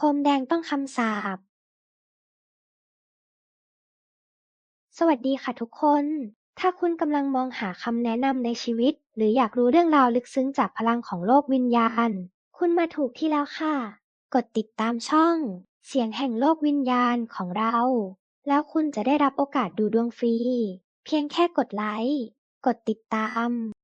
คมแดงต้องคำสาป สวัสดีค่ะทุกคน ถ้าคุณกำลังมองหาคำแนะนำในชีวิต หรืออยากรู้เรื่องราวลึกซึ้งจากพลังของโลกวิญญาณ คุณมาถูกที่แล้วค่ะ กดติดตามช่อง เสียงแห่งโลกวิญญาณของเรา แล้วคุณจะได้รับโอกาสดูดวงฟรี เพียงแค่กดไลค์ กดติดตาม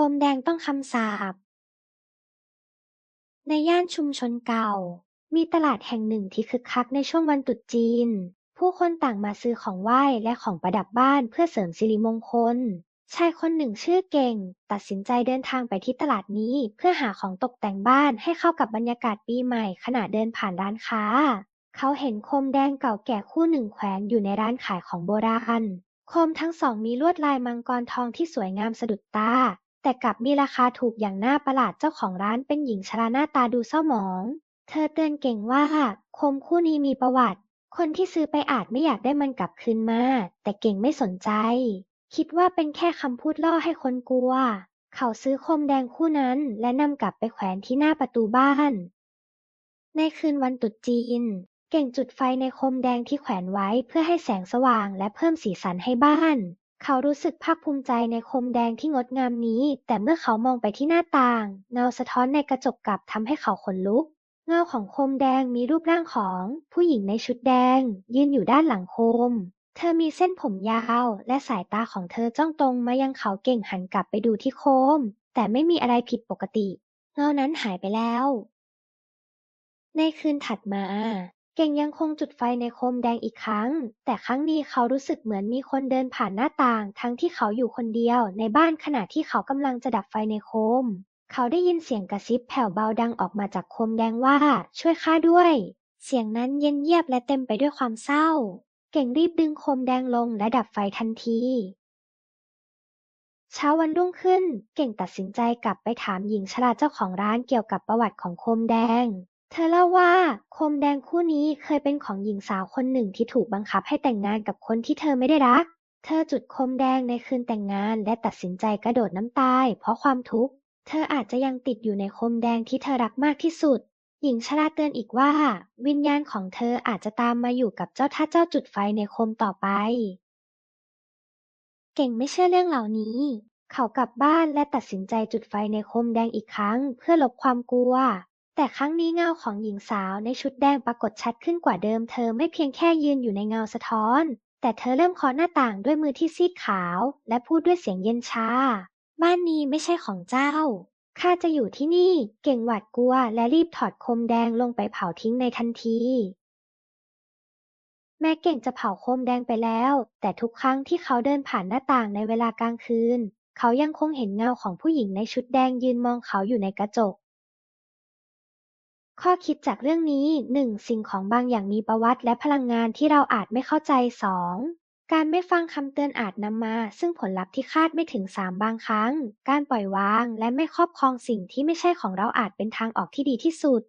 คมแดงต้องคำสาป ในย่านชุมชนเก่า มีตลาดแห่งหนึ่งที่คึกคักในช่วงวันตรุษจีน ผู้คนต่างมาซื้อของไหว้และของประดับบ้านเพื่อเสริมสิริมงคล ชายคนหนึ่งชื่อเก่ง ตัดสินใจเดินทางไปที่ตลาดนี้เพื่อหาของตกแต่งบ้านให้เข้ากับบรรยากาศปีใหม่ขณะเดินผ่านร้านค้า เขาเห็นโคมแดงเก่าแก่คู่หนึ่งแขวนอยู่ในร้านขายของโบราณโคมทั้งสองมีลวดลายมังกรทองที่สวยงามสะดุดตา แต่กลับมีราคาถูกอย่างน่าประหลาดเจ้าของร้านเป็นหญิงชราหน้าตาดูเศร้าหมอง เธอเตือนเก่งว่าคมคู่นี้มีประวัติ คนที่ซื้อไปอาจไม่อยากได้มันกลับคืนมา แต่เก่งไม่สนใจ คิดว่าเป็นแค่คำพูดล่อให้คนกลัว เขาซื้อคมแดงคู่นั้นและนำกลับไปแขวนที่หน้าประตูบ้าน ในคืนวันตรุษจีน เก่งจุดไฟในคมแดงที่แขวนไว้เพื่อให้แสงสว่างและเพิ่มสีสันให้บ้าน เขารู้สึกภาคภูมิใจในโคมแดงที่งดงามนี้ แต่เมื่อเขามองไปที่หน้าต่าง เงาสะท้อนในกระจกกลับทำให้เขาขนลุก เงาของโคมแดงมีรูปร่างของ ผู้หญิงในชุดแดง ยืนอยู่ด้านหลังโคม เธอมีเส้นผมยาว และสายตาของเธอจ้องตรงมายังเขาเก่งหันกลับไปดูที่โคม แต่ไม่มีอะไรผิดปกติ เงานั้นหายไปแล้ว ในคืนถัดมา เก่งยังคงจุดไฟในโคมแดงอีกครั้ง แต่ครั้งนี้เขารู้สึกเหมือนมีคนเดินผ่านหน้าต่าง ทั้งที่เขาอยู่คนเดียวในบ้านขณะที่เขากำลังจะดับไฟในโคม เขาได้ยินเสียงกระซิบแผ่วเบาดังออกมาจากโคมแดงว่า ช่วยข้าด้วย เสียงนั้นเย็นเยียบและเต็มไปด้วยความเศร้า เก่งรีบดึงโคมแดงลงและดับไฟทันทีเช้าวันรุ่งขึ้น เก่งตัดสินใจกลับไปถามหญิงชราเจ้าของร้านเกี่ยวกับประวัติของโคมแดง เธอเล่าว่า โคมแดงคู่นี้เคยเป็นของหญิงสาวคนหนึ่งที่ถูกบังคับให้แต่งงานกับคนที่เธอไม่ได้รัก เธอจุดโคมแดงในคืนแต่งงานและตัดสินใจกระโดดน้ำตาย เพราะความทุกข์ เธออาจจะยังติดอยู่ในโคมแดงที่เธอรักมากที่สุด หญิงชราเตือนอีกว่า วิญญาณของเธออาจจะตามมาอยู่กับเจ้าถ้าเจ้าจุดไฟในโคมต่อไป เก่งไม่เชื่อเรื่องเหล่านี้ เขากลับบ้านและตัดสินใจจุดไฟในโคมแดงอีกครั้ง เพื่อลบความกลัว แต่ครั้งนี้เงาของหญิงสาวในชุดแดงปรากฏชัดขึ้นกว่าเดิมเธอไม่เพียงแค่ยืนอยู่ในเงาสะท้อน แต่เธอเริ่มเคาะหน้าต่างด้วยมือที่ซีดขาว และพูดด้วยเสียงเย็นชา บ้านนี้ไม่ใช่ของเจ้าข้าจะอยู่ที่นี่ เก่งหวาดกลัว และรีบถอดโคมแดงลงไปเผาทิ้งในทันที แม้เก่งจะเผาโคมแดงไปแล้ว แต่ทุกครั้งที่เขาเดินผ่านหน้าต่างในเวลากลางคืน เขายังคงเห็นเงาของผู้หญิงในชุดแดงยืนมองเขาอยู่ในกระจก ข้อคิดจากเรื่องนี้ 1. สิ่งของบางอย่างมีประวัติและพลังงานที่เราอาจไม่เข้าใจ 2. การไม่ฟังคำเตือนอาจนำมา ซึ่งผลลัพธ์ที่คาดไม่ถึง 3. บางครั้ง การปล่อยวางและไม่ครอบครองสิ่งที่ไม่ใช่ของเราอาจเป็นทางออกที่ดีที่สุด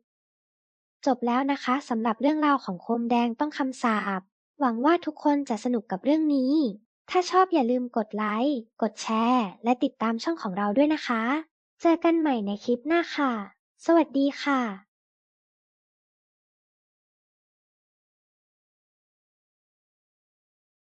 จบแล้วนะคะสำหรับเรื่องราวของโคมแดงต้องคำสาปหวังว่าทุกคนจะสนุกกับเรื่องนี้ ถ้าชอบอย่าลืมกดไลค์ กดแชร์ และติดตามช่องของเราด้วยนะคะ เจอกันใหม่ในคลิปหน้าค่ะ สวัสดีค่ะ